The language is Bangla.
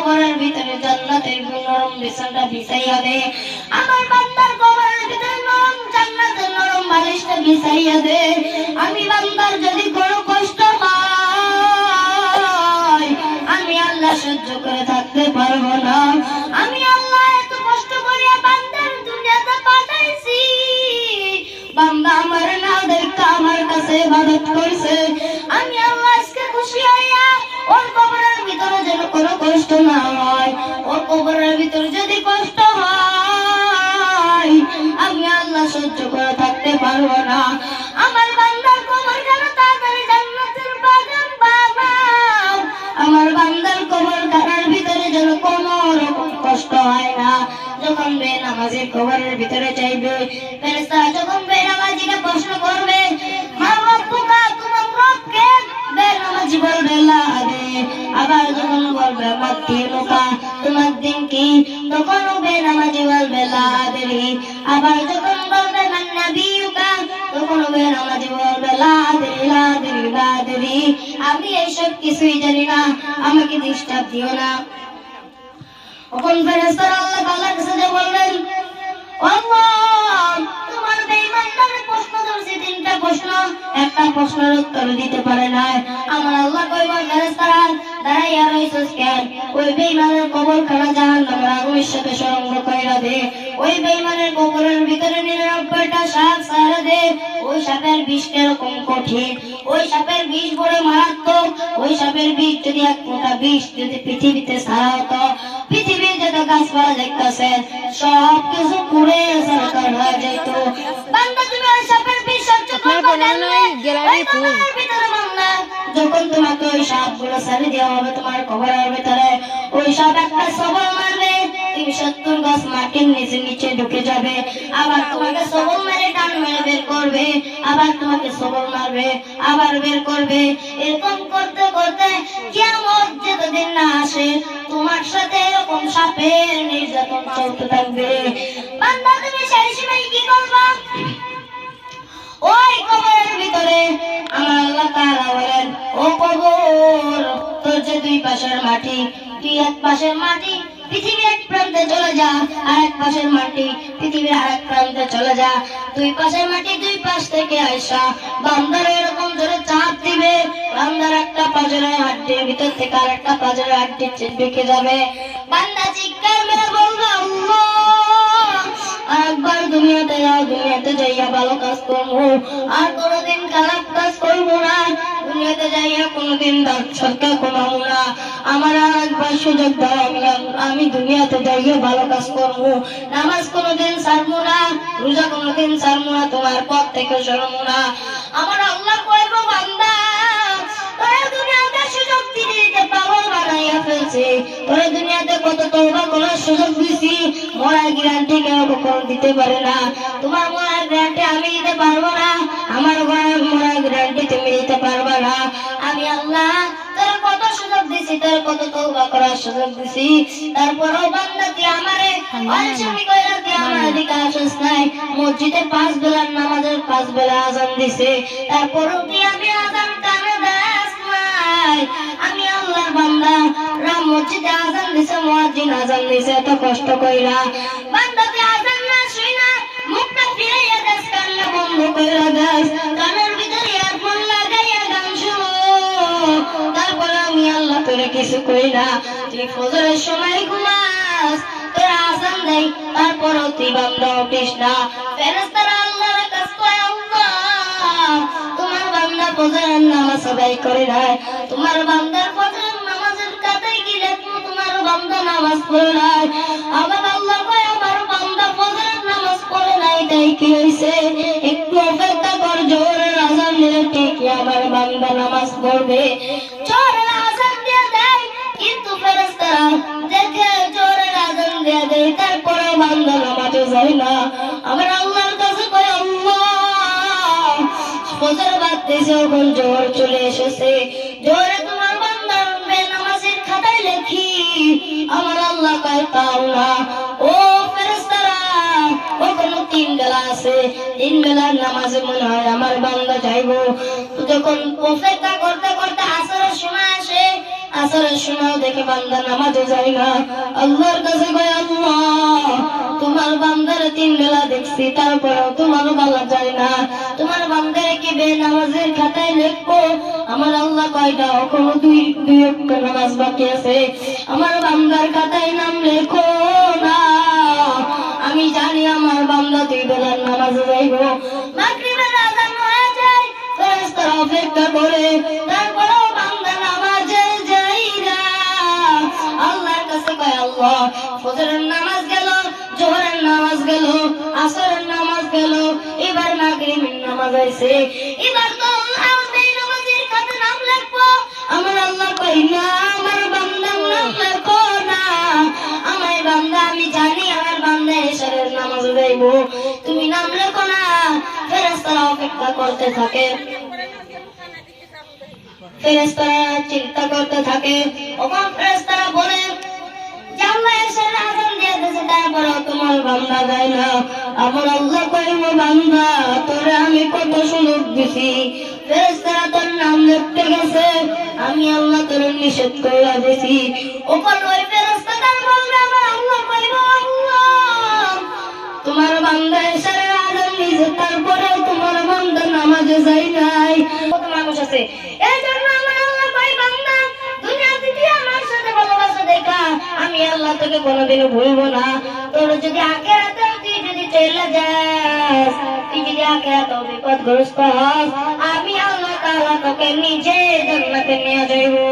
কবরের ভিতরে জান্নাতের নরম বিছানাটা বিছাইয়া দে আমার বান্দার কবরের ভিতরে নরম জান্নাতের নরম বালিশটা বিছাইয়া দে আমি বান্দার যদি কোনো কষ্ট হয় আমি আল্লাহ সহ্য করে থাকতে পারব না। আমি আল্লাহ এত কষ্ট করিয়া বান্দার দুনিয়াতে পাঠাইছি। বান্দা আমার না দেখা আমার কাছে ইবাদত করছে। আমি কোনো কষ্ট না হয় ওর কবরের ভিতরে যদি কষ্ট হয়, আমি আল্লাহ সহ্য করে থাকতে পারব না। আমার বান্দার কবর কেন তাড়াতাড়ি জান্নাতের বাগান বানাও আমার বান্দার কবর খানার ভিতরে যেন কোনো রকম কষ্ট হয় না। যখন বে নামাজের কবরের ভিতরে চাইবে ফেরেশতারা যখন বে নামাজিকে প্রশ্ন করবে, মা রব্বুকা, তোমার রবকে বে নামাজি বলবে, লা আবার যখন বলবে মাত্তিনুকা তোমার দিন কি? তখন বে নামাজি বলবে লা আদরি আবার যখন বলবে, মান নাবিয়ুকা? তখন বে নামাজি বলবে লা আদরি লা আদরি লা আদরি আমি এইসব কিছুই জানি না, আমাকে ডিস্টার্ব দিও না। তখন ফেরেশতারা আল্লাহ তাআলার কাছে যে বললেন, আল্লাহ, তোমার বেঈমানদের প্রশ্ন ধরছি প্রশ্ন, একটা প্রশ্নের উত্তর দিতে পারে না আমার আল্লাহ ওই সাপের যদি বিষ যদি পৃথিবীতে সারা হতো, পৃথিবীর যত গাছপালা দেখতেছেন সব কিছু পুড়ে সরকার হয়ে যেত যখন তোমাকে ওই সাপগুলো সারি দেওয়া হবে, তোমার কবরের ভিতরে, ওই সাপ একটা সবল মারবে, তুমি সত্তর গাছ মাটির নিচে নিচে ঢুকে যাবে। আবার তোমাকে সবল মেরে টান মেরে বের করবে, আবার তোমাকে সবল মারবে, আবার বের করবে। এরকম করতে করতে কেমন যতদিন না আসে, তোমার সাথে এরকম সাপের নির্যাতন চলতে থাকবে। বান্দা, তুমি সেই সময় কি করবা? ওই কবরের ভিতরে আমার আল্লাহ তাআলা বলেন, ও কবর, তোর যে দুই পাশের মাটি তুই এক পাশের মাটি, পৃথিবীর এক প্রান্তে চলে যা, আর এক পাশের মাটি, পৃথিবীর আর এক প্রান্তে চলে যা। দুই পাশের মাটি দুই পাশ থেকে আইসা, বান্দার এরকম ধরে চাপ দিবে, বান্দার একটা পাজরের হাড্ডির ভিতর থেকে আর একটা পাজরের হাড্ডি বেঁকে যাবে। বান্দা চিৎকার মেরে আল্লাহ! একবার দুনিয়াতে যাও দুনিয়াতে যাইয়া ভালো কাজ করব। আর কোনোদিন খারাপ কাজ করব না। দুনিয়াতে যাইয়া কোনোদিন দাঁত সরকার কমাবো না। আমার আর একবার সুযোগ দাও আমি দুনিয়াতে যাইয়া ভালো কাজ করব। নামাজ কোনোদিন ছাড়বো না। রোজা কোনোদিন ছাড়বো না। তোমার পথ থেকে সরবো না। আমার আল্লাহ কইব বান্দা তোরা দুনিয়াতে কত তওবা করার সুযোগ দিছি মরার গ্যারান্টি কেউ কখনো দিতে পারে না। তোমার মরার গ্যারান্টি আমি দিতে পারব না। আমার মরার গ্যারান্টি তুমি দিতে পারবে না। আমি আল্লাহ তোর কত সুযোগ দিছি তোর কত তওবা করার সুযোগ দিছি তারপরেও বান্দা তুই আমারে অনশনি কইরা তুই আমার দিকে আসিস নাই মসজিদে পাঁচ বেলার নামাজের পাঁচ বেলা আজান দিছে। তারপরেও তুই আমি আজান কানে দেস নাই? আমি আল্লাহর বান্দা মসজিদে আজান দিছে আজান দিছে, এত কষ্ট কইরা। বান্দা আজান না মুখটা ফিরাইয়া দেস কান্না বন্ধ কইরা দেস। কানের ভিতরে ইয়ারফোন লাগাইয়া গান শুনো। তারপর আমি আল্লাহ তোরে কিছু তুই ফজরের সময় ঘুমাস, তোর আজান দেই, তারপরও তুই বান্দা উঠিস না। আল্লাহর কয়, আল্লাহ, তোমার বান্দা ফজরের নামাজ আদায় করে নাই। তোমার বান্দার বান্দা নামাজ পড়ে নাই। আবার আল্লাহ কয়, আমার বান্দা ফজরের নামাজ পড়ে নাই, তাই কি হইছে? একটু অপেক্ষা কর জোরের আজান দিলে ঠিকই আমার বান্দা নামাজ পড়বে। জোরের আজান দিয়ে দেয়, কিন্তু ফেরেশতারা দেখে জোরের আজান দিয়ে দেয়, তারপরে বান্দা নামাজে যায় না। আমার আল্লাহর কাছে কয়, আল্লাহ, ফজর বাদ দিয়েছে এখন জোর চলে এসেছে। জোরে আমার আল্লাহ কয় তাও ও ফেরেশতারা ওখানে তিন বেলা আছে তিন বেলার নামাজ মনে হয় আমার বান্দা যাইবো। যখন অপেক্ষা করতে করতে আসরের সময় আসে, আসরের সময় দেখে বান্দা নামাজে যায় না। আল্লাহর কাছে কয়, আল্লাহ তোমার বান্দার তিন বেলা দেখছি, তারপরেও তোমার বলা যায় না। তোমার বান্দারে কি বে নামাজের খাতায় লিখব? আমার আল্লাহ কয়টা এখনও দুই দুই নামাজ বাকি আছে। আমার বান্দার খাতায় নাম লেখো না। আমি জানি আমার বান্দা দুই বেলার নামাজে যাইব। অপেক্ষা করে, তারপরেও কাছে কয়, আল্লাহ, ফজরের নামাজ মাগরিবের এবার তো আল্লাহ এই নামাজের খাতে নাম লিখব আমার আল্লাহ কই না আমার বান্দার নাম লেখো না আমার বান্দা, আমি জানি আমার বান্দা এসরের নামাজ যাইব তুমি নাম লেখো না, ফেরেশতারা অপেক্ষা করতে থাকে। ফেরেশতারা চিন্তা করতে থাকে। ওখান ফেরেশতারা বলে আমি কত সুযোগ দিছি। তোর নাম লিখতে গেছে। আমি আল্লাহ তোর নিষেধ করে দিছি। ওপর ওই তোমার বান্দা এসে আজান দিয়েছে, তারপরেও তোমার বান্দা নামাজে যাই নাই। কত মানুষ আছে। এই জন্য আমি আল্লাহ তোকে কোনোদিনও ভুলবো না। তোর যদি আখেরাতে তুই যদি চলে যাস, তুই যদি আখেরাতে বিপদগ্রস্ত হস, আমি আল্লাহ তোকে নিজে জন্মাতে নিয়ে যাইবো।